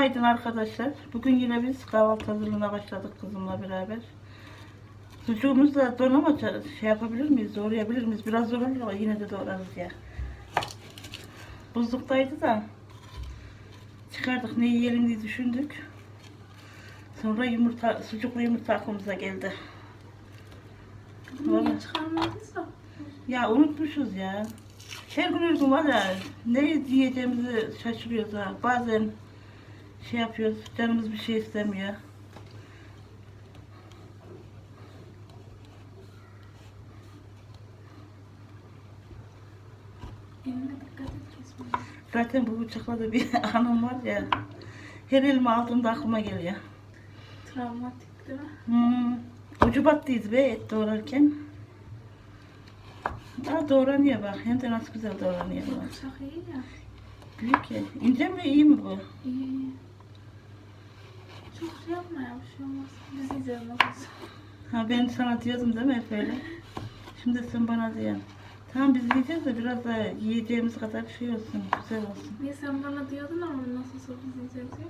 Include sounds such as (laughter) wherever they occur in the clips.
Günaydın arkadaşlar. Bugün yine biz kahvaltı hazırlığına başladık kızımla beraber. Sucuğumuz da don ama ça- şey yapabilir miyiz, doğrayabilir miyiz? Biraz zor olur ama yine de doğrarız ya. Buzluktaydı da çıkardık ne yiyelim diye düşündük. Sonra yumurta, sucuklu yumurta aklımıza geldi. Niye çıkarmadınız da? Ya unutmuşuz ya. Her gün her gün var ya ne diyeceğimizi şaşırıyoruz ha. Bazen şey yapıyoruz, canımız bir şey istemiyor. Zaten bu bıçakla da bir (laughs) anım var ya. Her elime aldığımda aklıma geliyor. Travmatik değil mi? Hmm. Ucu battıydı be et doğrarken. Aa doğranıyor bak. Hem de nasıl güzel doğranıyor bak. bıçak iyi ya. Büyük ya. İnce mi iyi mi bu? İyi şey yapma ya bir şey olmaz. Biz yiyeceğiz nasılsa. Ha ben sana diyordum değil mi hep öyle? Şimdi sen bana diyorsun. Tamam biz yiyeceğiz de biraz da yiyeceğimiz kadar şey olsun, güzel olsun. Niye sen bana diyordun ama nasılsa biz yiyeceğiz diye.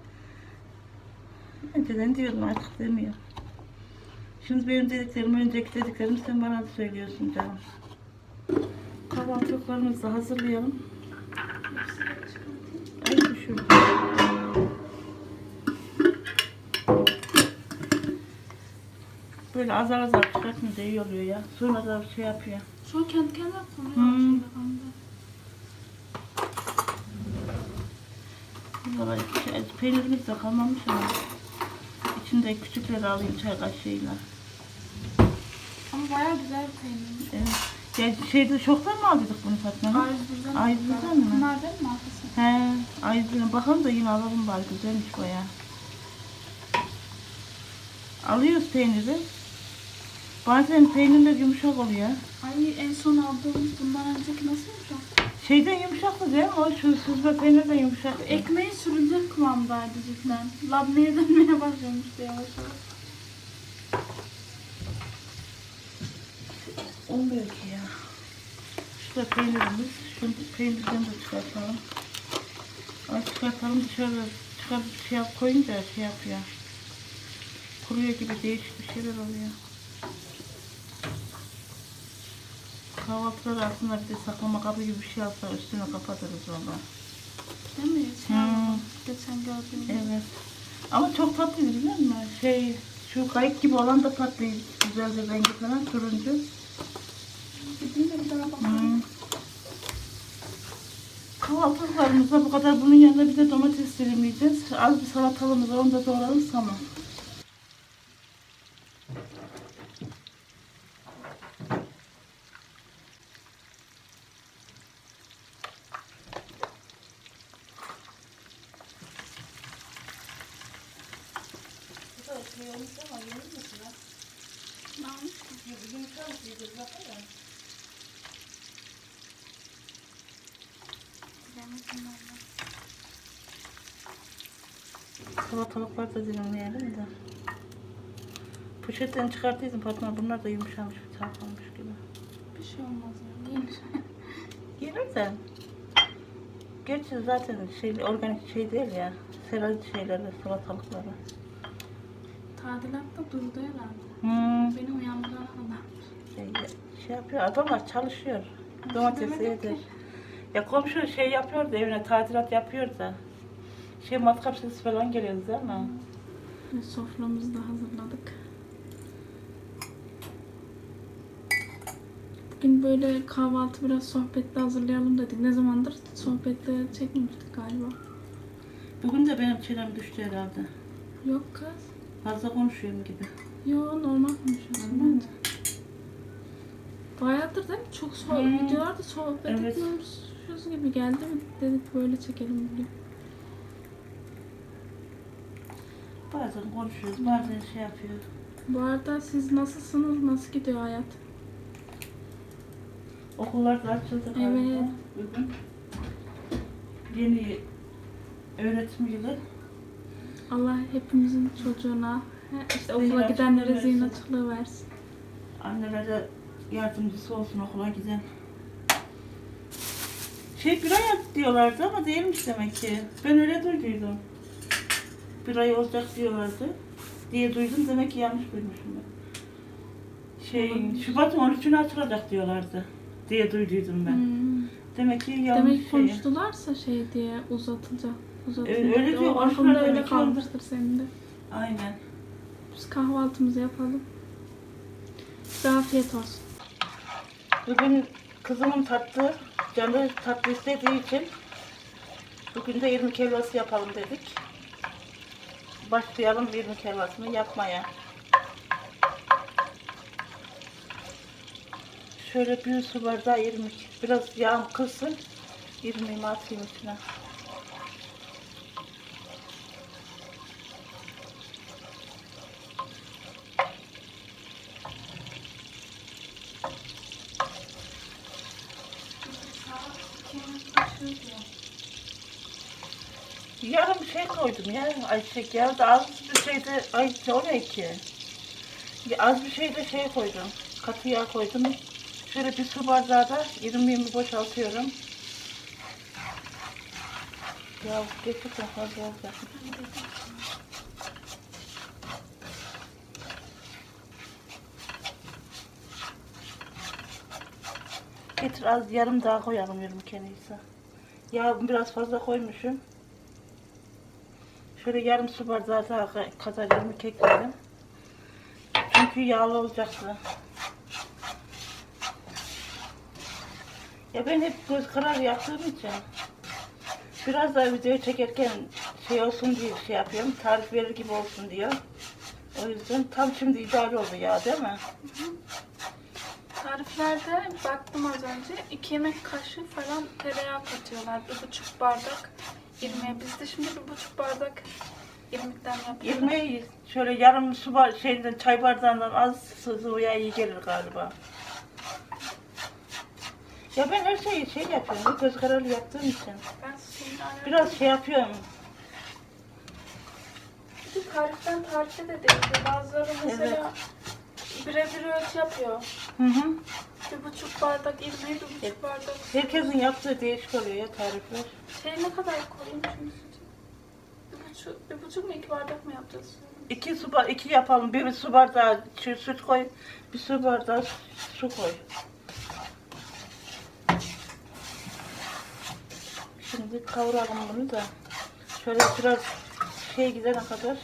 Önceden diyordum artık demiyor. Şimdi benim dediklerimi, önceki dediklerimi sen bana da söylüyorsun canım. Kahvaltılıklarımızı hazırlayalım. Böyle azar azar çıkartınca iyi oluyor ya. Sonra da şey yapıyor. Şu kendi kendine konuyor. Hmm. şey, peynirimiz de kalmamış ama. İçinde küçükleri alayım çay kaşığıyla. Ama bayağı güzel peynirmiş. Evet. Ya şeyde şoktan mı aldık bunu Fatma? A101'den. A101'den mi? Bunlar değil mi markası? He, ayıbına bakalım da yine alalım bari güzelmiş baya. Alıyoruz peyniri. Bazen peynirler yumuşak oluyor. Ay en son aldığımız bundan önceki nasıl yumuşak? Şeyden yumuşak değil mi? O şu süzme peynirden yumuşak. Ekmeği sürülecek kıvamdaydı cidden. Labneye dönmeye başlamıştı yavaş yavaş. Olmuyor ki ya. Şurada peynirimiz. Şunu peynirden de çıkartalım. Ay çıkartalım dışarı çıkarıp şey yap, koyunca şey yapıyor. Kuruyor gibi değişik bir şeyler oluyor. Kahvaltıda da aslında bir de saklama kabı gibi bir şey alsa üstüne kapatırız valla. Değil mi? Şey Hmm. Geçen gördüğüm. Evet. Ama çok tatlıydı biliyor musun? Şey, şu kayık gibi olan da tatlıydı. Güzel de rengi falan turuncu. Gideyim de bir daha bakalım. Hmm. Kahvaltılıklarımızda bu kadar. Bunun yanında bir de domates dilimleyeceğiz. Az bir salatalığımız var, onu da doğrarız tamam. Ne olmuş? Bilemedim valla. Salatalıklar da dilimleyelim de. Poşetten çıkarttıydım Fatma. Bunlar da yumuşamış, olmuş gibi. Bir şey olmaz ya. Yenir. (laughs) Gelir de. Gerçi zaten şey, organik şey değil ya. Serazi şeyleri, salatalıkları. Tadilatta durdu herhalde. Hmm. Beni uyandırana kadar. Şey, şey yapıyor, adamlar çalışıyor. Domatesi yedir. Ya komşu şey yapıyor da evine tadilat yapıyor da. Şey matkap sesi falan geliyor değil mi? Ve soframızı da hazırladık. Bugün böyle kahvaltı biraz sohbetli hazırlayalım dedik. Ne zamandır sohbetli çekmemiştik galiba. Bugün de benim çenem düştü herhalde. Yok kız. Fazla konuşuyorum gibi. Yo normal konuşuyorsun Normal. bence. Bayağıdır değil mi? Çok so Hmm. videolarda sohbet Evet. etmiyoruz gibi geldi mi? Dedik böyle çekelim bugün. Bazen konuşuyoruz, bazen şey yapıyor. Bu arada siz nasılsınız? Nasıl gidiyor hayat? Okullar da açıldı galiba. Evet. Bugün. Yeni öğretim yılı. Allah hepimizin çocuğuna işte okula Zihin gidenlere açıklığı zihin versin. açıklığı versin. Annelere yardımcısı olsun okula giden. Şey bir ay diyorlardı ama değilmiş demek ki. Ben öyle duyduydum. Bir ay olacak diyorlardı. Diye duydum. Demek ki yanlış duymuşum ben. Şey, Şubat'ın 13'üne açılacak diyorlardı. Diye duyduydum ben. Hmm. Demek ki yanlış Demek şey. konuştularsa şey diye uzatılacak. Uzatılacak. Öyle- öyle diyor, aklında öyle kalmıştır senin de. Aynen. Biz kahvaltımızı yapalım. Size afiyet olsun. Bugün kızımın tatlı, canı tatlı istediği için bugün de irmik helvası yapalım dedik. Başlayalım irmik helvasını yapmaya. Şöyle bir su bardağı irmik. Biraz yağım kızsın. İrmiğimi atayım içine. Yarım şey koydum ya ayçiçek yağı da az bir şey de ay o ne ki? Ya Az bir şey de şey koydum. Katı yağ koydum. Şöyle bir su bardağı da irmiğimi boşaltıyorum. Ya gerçekten fazla olacak. Getir az yarım daha koyalım irmik en iyisi. Yağ biraz fazla koymuşum. Şöyle yarım su bardağı daha kadar irmik ekledim. Çünkü yağlı olacaktı. Ya ben hep göz kararı yaptığım için biraz daha video çekerken şey olsun diye şey yapıyorum. Tarif verir gibi olsun diyor. O yüzden tam şimdi ideal oldu ya değil mi? Tariflerde baktım az önce 2 yemek kaşığı falan tereyağı katıyorlar. Bir buçuk bardak irmiğe. Biz de şimdi bir buçuk bardak irmikten yapıyoruz. İrmiği şöyle yarım su bar şeyden çay bardağından az sıvıya iyi gelir galiba. Ya ben her şeyi şey yapıyorum. Göz kararı yaptığım için. Ben suyunu ayarladım. Biraz şey yapıyorum. Bir de tariften tarife de değişiyor. Bazıları mesela birebir ölçü yapıyor. Hı hı. Bir buçuk bardak irmiğe bir buçuk bardak. Herkesin yaptığı değişik oluyor ya tarifler. Şey ne kadar koyayım şimdi sütü? Bir buçuk, bir buçuk mu iki bardak mı yapacağız? İki su bar iki yapalım. Bir su bardağı şu süt koy. Bir su bardağı su koy. Şimdi kavuralım bunu da. Şöyle biraz şey gidene kadar.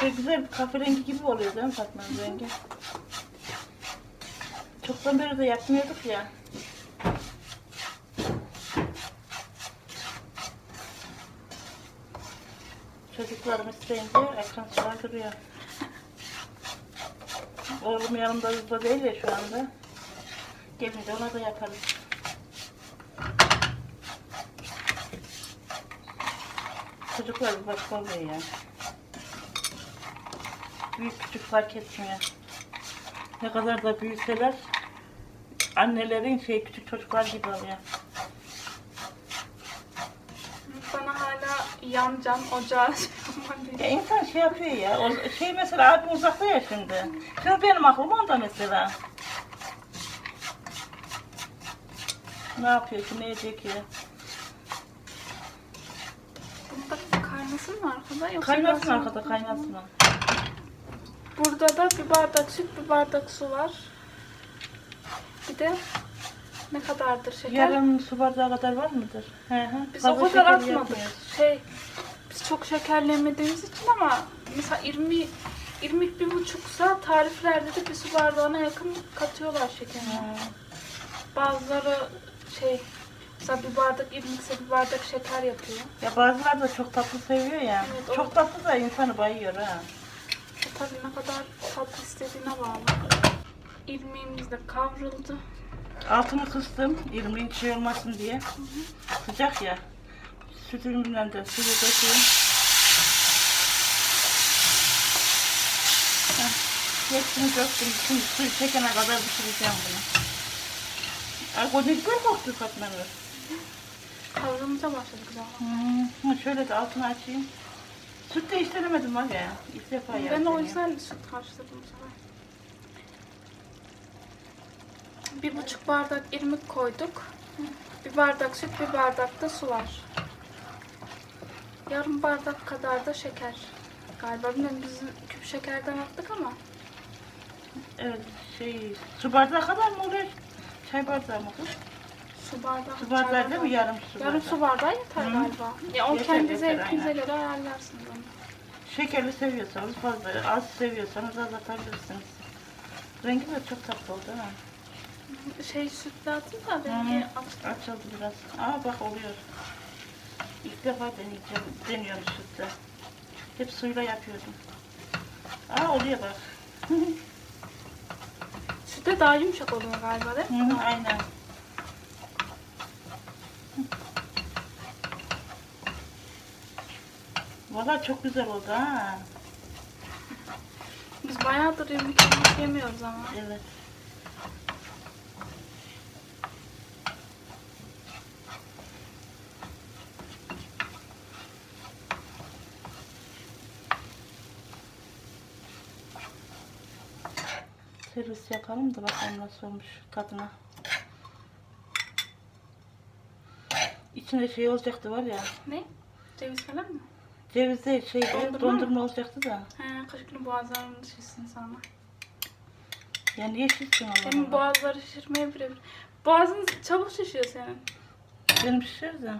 Şöyle güzel bir kahverengi gibi oluyor değil mi Fatma'nın rengi? Çoktan beri de yapmıyorduk ya. Çocuklarım isteyince ekran sardırıyor. Oğlum yanımda hızlı değil ya şu anda. Gelince ona da yaparız. Çocuklar bir başka oluyor ya. Büyük küçük fark etmiyor. Ne kadar da büyüseler annelerin şey küçük çocuklar gibi oluyor. Bana hala yan can ocağı (laughs) şey yapma Ya diye. insan şey yapıyor ya. O şey mesela abi uzakta ya şimdi. Şimdi benim aklım onda mesela. Ne yapıyor ki, ne ediyor ki? Bunda kaynasın mı arkada? Yoksa Kaynasın biraz- arkada, kaynasın. Burada da bir bardak süt, bir bardak su var. Bir de ne kadardır şeker? Yarım su bardağı kadar var mıdır? He he. Biz Fazla o kadar şeker atmadık. yapmıyoruz. Şey, biz çok şekerlemediğimiz için ama mesela irmi, irmik bir buçuksa tariflerde de bir su bardağına yakın katıyorlar şekerini. Ha. Bazıları şey, mesela bir bardak irmikse bir bardak şeker yapıyor. Ya bazıları da çok tatlı seviyor ya. Evet, o- çok tatlı da insanı bayıyor ha. E tabii ne kadar tatlı istediğine bağlı. İrmiğimiz de kavruldu. Altını kıstım, irmiğin şey olmasın diye. Sıcak ya. Sütümden de suyu dökeyim. Hepsini döktüm. Şimdi suyu çekene kadar pişireceğim bunu. Ay o ne güzel koktu Fatma Nur. Kavrulunca başladı güzel. Hmm, şöyle de altını açayım. Süt de işlenemedim var ya. İlk defa Ben yaptım. o ya. yüzden süt karıştırdım bu Bir buçuk bardak irmik koyduk. Bir bardak süt, bir bardak da su var. Yarım bardak kadar da şeker. Galiba bilmiyorum biz küp şekerden attık ama. Evet şey su bardağı kadar mı oluyor? Çay bardağı mı kız? Su bardağı. Su bardağı değil mi? Yarım su Yarım bardağı. su bardağı yeter Hı. galiba. Ya o Yeter, kendi yeter, zevkinize aynen. göre ayarlarsınız onu. Şekerli seviyorsanız fazla, az seviyorsanız az atabilirsiniz. Rengi de çok tatlı oldu ha. Şey sütle atın da benimki açtı. Açıldı biraz. Aa bak oluyor. İlk defa deneyeceğim. Deniyorum sütle. Hep suyla yapıyordum. Aa oluyor bak. (laughs) Sütte daha yumuşak oluyor galiba değil mi? Hı hı, aynen. Valla çok güzel oldu ha. Biz bayağıdır irmik yemiyoruz ama. Evet. Servis yapalım da bakalım nasıl olmuş tadına. İçinde şey olacaktı var ya. Ne? Ceviz falan mı? Ceviz değil şey Dondurma dondurma, mı? olacaktı da. He, günü boğazlarını şişsin sana. Yani yeşilsin ama. Senin boğazları şişirmeye birebir. Boğazın çabuk şişiyor senin. Benim şişer de.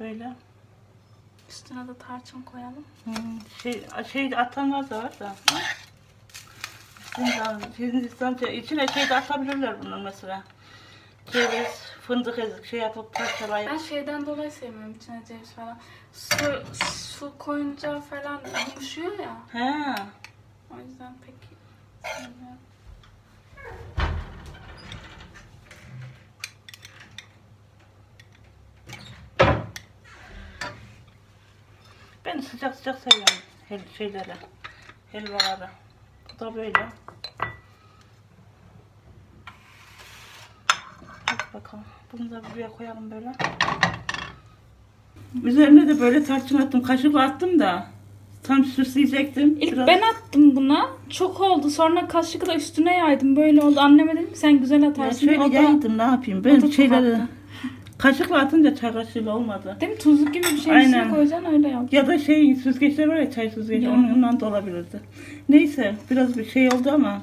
Böyle. Üstüne de tarçın koyalım. Hmm, şey, şey atanlar da var da. Hindistan, Hindistan içine şey de atabilirler bunun mesela. Ceviz, fındık ezik şey yapıp parçalayıp. Ben şeyden dolayı sevmiyorum içine ceviz falan. Su, su koyunca falan yumuşuyor ya. He. O yüzden pek sevmiyorum. Ben sıcak sıcak seviyorum hel şeyleri. Helvaları. Bu da böyle. Hadi bakalım. Bunu da buraya koyalım böyle. Üzerine de böyle tarçın attım. Kaşıkla attım da. Tam süsleyecektim. İlk Biraz- ben attım buna. Çok oldu. Sonra kaşıkla üstüne yaydım. Böyle oldu. Anneme dedim sen güzel Ya atarsın. şöyle o da, yaydım ne yapayım. Ben şeyleri kapattı. Kaşıkla atınca çay kaşığıyla olmadı. Değil mi? Tuzluk gibi bir şey Aynen. üstüne koyacaksın öyle yap. Ya da şey süzgeçler var ya çay süzgeci Ya. onunla da olabilirdi. Neyse biraz bir şey oldu ama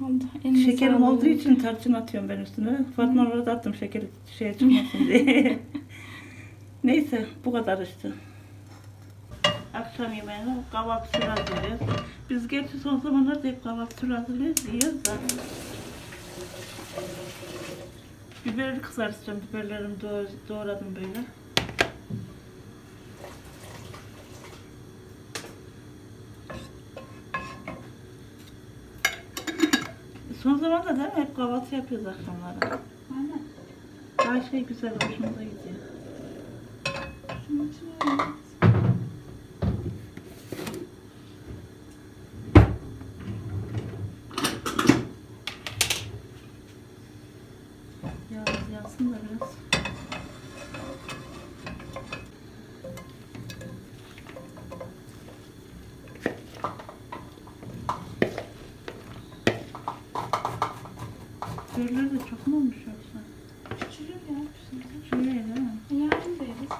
Oldu. Elinize şekerim sağlık. olduğu için tarçın atıyorum ben üstüne. Fatma orada attım şekeri şeye çıkmasın diye. (laughs) Neyse bu kadar işte. Akşam yemeğine kahvaltı türü hazırlıyoruz. Biz gerçi son zamanlarda hep kahvaltı türü hazırlıyoruz, yiyoruz da. Biberi kızartacağım. Biberlerimi doğ- doğradım böyle. Son zamanlarda değil mi? Hep kahvaltı yapıyoruz akşamları. Aynen. Daha şey güzel, hoşumuza gidiyor. Şunun öyle. Yağımız yansın da biraz. Biberler de çok mu olmuş yoksa? Küçülür ya. şimdi. Şöyle değil mi? Yarın da yeriz.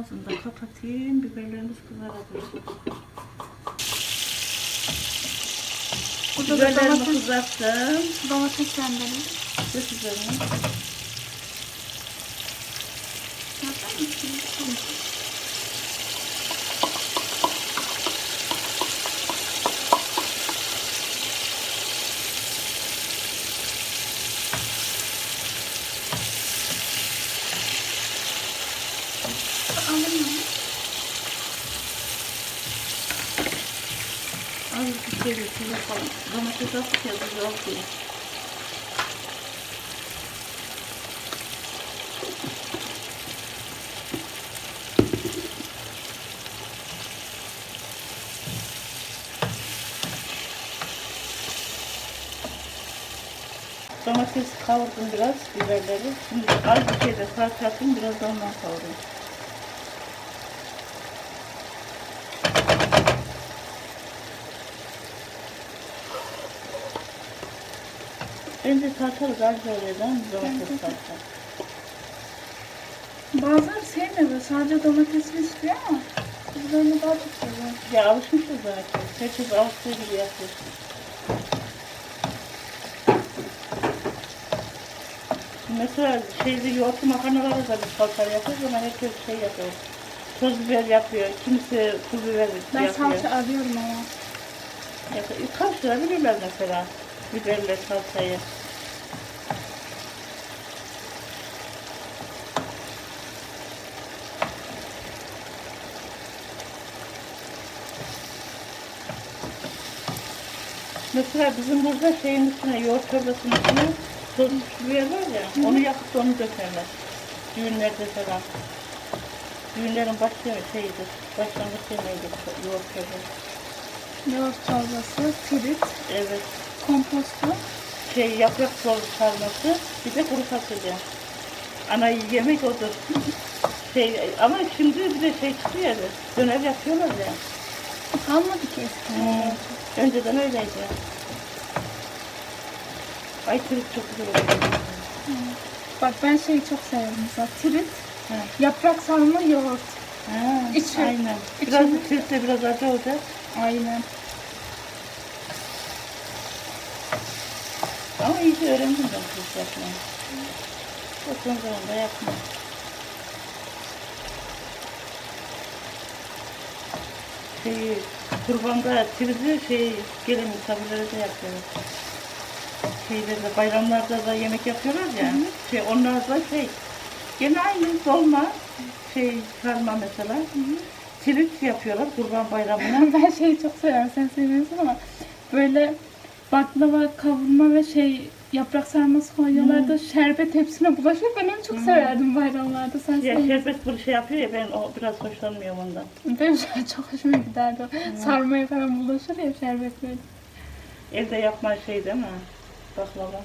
Ağzını da kapatayım. Biberlerimiz kızarabilir. Burada da Biberlerimi domates, kızarttım. domates rendeledim. Dök üzerine. ზოგიერთი ხოლმე გამოჩეკავს თევზი ტომატის ხავერდ მდგრავს იბერდები, წყალი და ფართაკი მდგრავს და მომხავრებს. Bence daha güzel oluyor değil mi? Domates salça. Bazen sevmiyor. Sadece domatesli istiyor ama biz böyle daha çok seviyoruz. Ya alışmışız zaten. Herkes alıştığı gibi yapıyor. Mesela şeyde yoğurtlu makarnalarda da biz salça yapıyoruz ama herkes şey yapıyor. Toz biber yapıyor, kimisi pul biber Ben yapıyor. salça arıyorum ama. Yapıyor. Karıştırabilirler mesela biberle salçayı. Mesela bizim burada şeyin üstüne, yoğurt çorbasının üstüne toz biber var ya, onu yakıp da onu dökerler. Düğünlerde falan. Düğünlerin başı şeyidir, başlangıç yemeğidir yoğurt çorbası. Yoğurt çorbası, tirit, Evet. komposto. şey yaprak sarması bir de kuru fasulye. Ana yemek odur. şey ama şimdi bir de şey çıkıyor ya döner yapıyorlar ya. Kalmadı ki eskiden. Önceden öyleydi. Ay çocuk çok güzel oluyor. Bak ben şeyi çok severim mesela. Tirit, Ha. yaprak sarma, yoğurt. Ha, İçi- aynen. içi- Biraz sirte biraz acı olacak. Aynen. Ama iyice öğrendim ben kız yapmayı. Son zamanda yapmam. Şey, kurbanda trizi şey gelin misafirlere de yapıyoruz. Şeylerde, bayramlarda da yemek yapıyorlar ya. Şey, onlar da şey, gene aynı dolma, şey sarma mesela. Tirit yapıyorlar kurban bayramına. (laughs) ben şeyi çok severim. Sen sevmiyorsun ama böyle baklava, kavurma ve şey yaprak sarması koyuyorlar da şerbet hepsine bulaşıyor. Ben onu çok severdim bayramlarda. Sen ya seviyorsun. şerbet bunu şey yapıyor ya ben o biraz hoşlanmıyorum ondan. Benim (laughs) çok hoşuma giderdi. Sarmaya falan bulaşır ya şerbet böyle. Evde yapma şey değil mi? Baklava.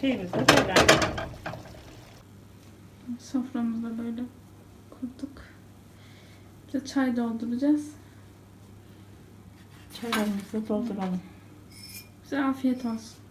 Şeyimiz de böyle. Soframızı da böyle kurduk. Bir de çay dolduracağız. Çaylarımızı dolduralım. Bize afiyet olsun.